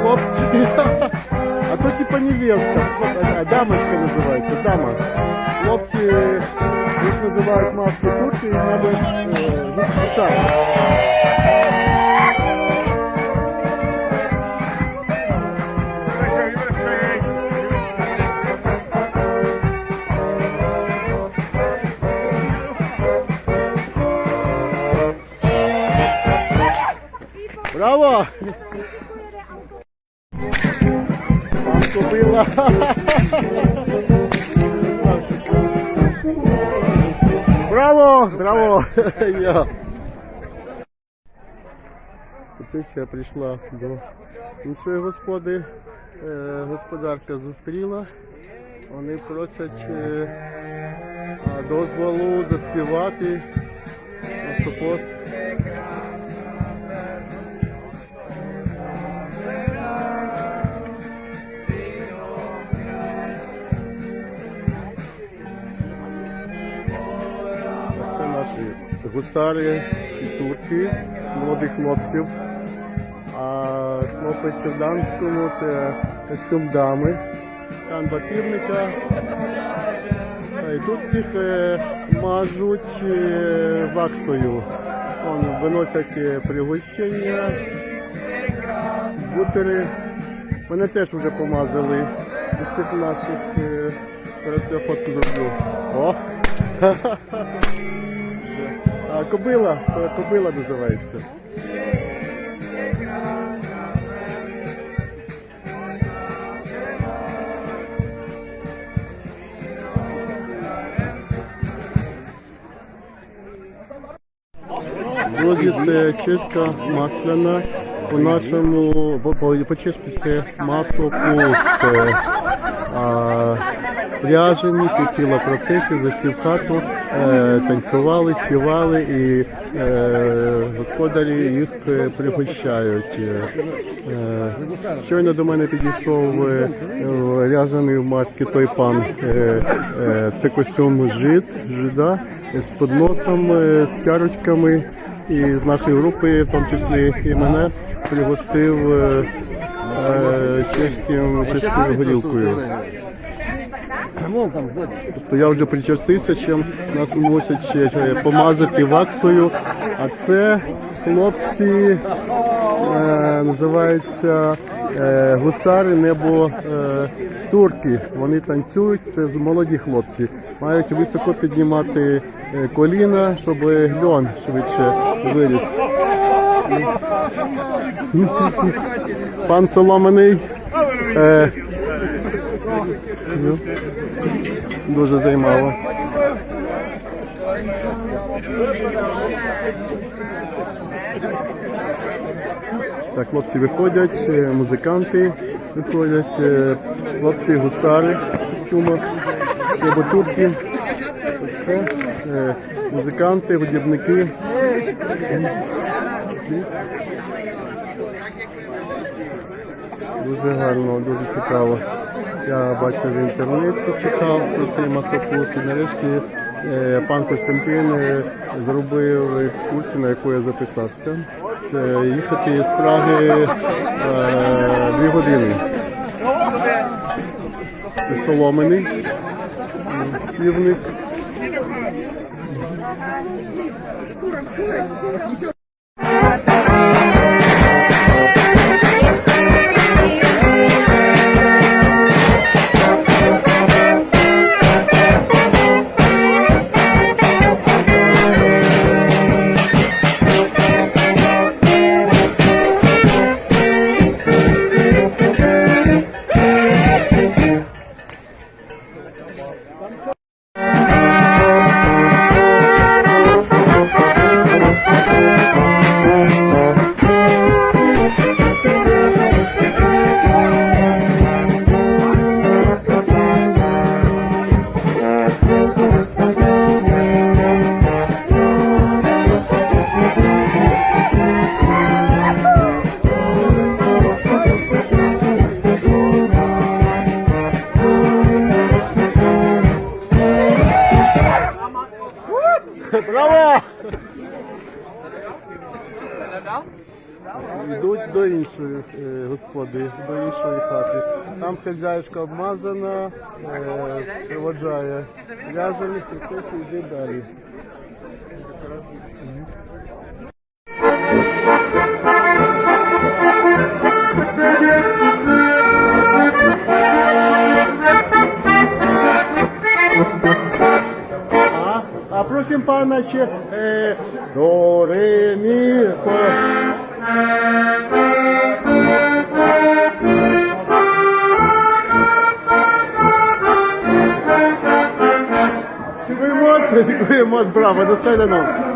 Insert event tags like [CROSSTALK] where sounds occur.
хлопці. А то типа невестка. А дамочка називається, дама. Хлопці, їх називають маски турки і нами гусари. Браво! Купила. Браво! Браво! Я. Прийшла до іншої господи. Е, Господарка зустріла. Вони просять е, дозволу заспівати на супост. Гусари і турки, молодих хлопців. А хлопець в Данському це костюм дами, там батірника. І тут всіх е, мажуть е, ваксою. Вон, виносять е, пригощення, бутери. Мене теж вже помазали. Із цих наших зараз я фотку зроблю. О! [LAUGHS] А, кобила, кобила називається. Друзі, це чистка масляна. По нашому по- по-чешки це масло пусте. А, Ряжені, тут ціла процесія, зайшли в хату, е, танцювали, співали і е, господарі їх е, пригощають. Е, е, щойно до мене підійшов е, ряжений в масці той пан. Е, е, це костюм жид, жида з подносом, е, з чарочками. І з нашої групи, в тому числі і мене, пригостив е, е, чеським, чеською горілкою. Тобто я вже причастився, чим нас мусять ще е, помазати ваксою. А це хлопці е, називаються е, гусари небо е, турки. Вони танцюють, це молоді хлопці. Мають високо піднімати е, коліна, щоб льон швидше виріс. Пан Соломаний. Е, дуже займало. Так, хлопці виходять, е, музиканти виходять, е, хлопці гусари костюмах, або турки. Е, музиканти, водівники. Дуже гарно, дуже цікаво. Я бачив в інтернеті, читав про цей масопуст. І нарешті е, пан Костянтин е, зробив екскурсію, на яку я записався. Це їхати з Праги е, дві години. Це соломини, Браво! Йдуть до іншої е, господи, до іншої хати. Там хазяюшка обмазана, е, приводжає в'язаних процесів йде далі. Thank you просим пана ще е, до ре мі по. Браво, достойно нам.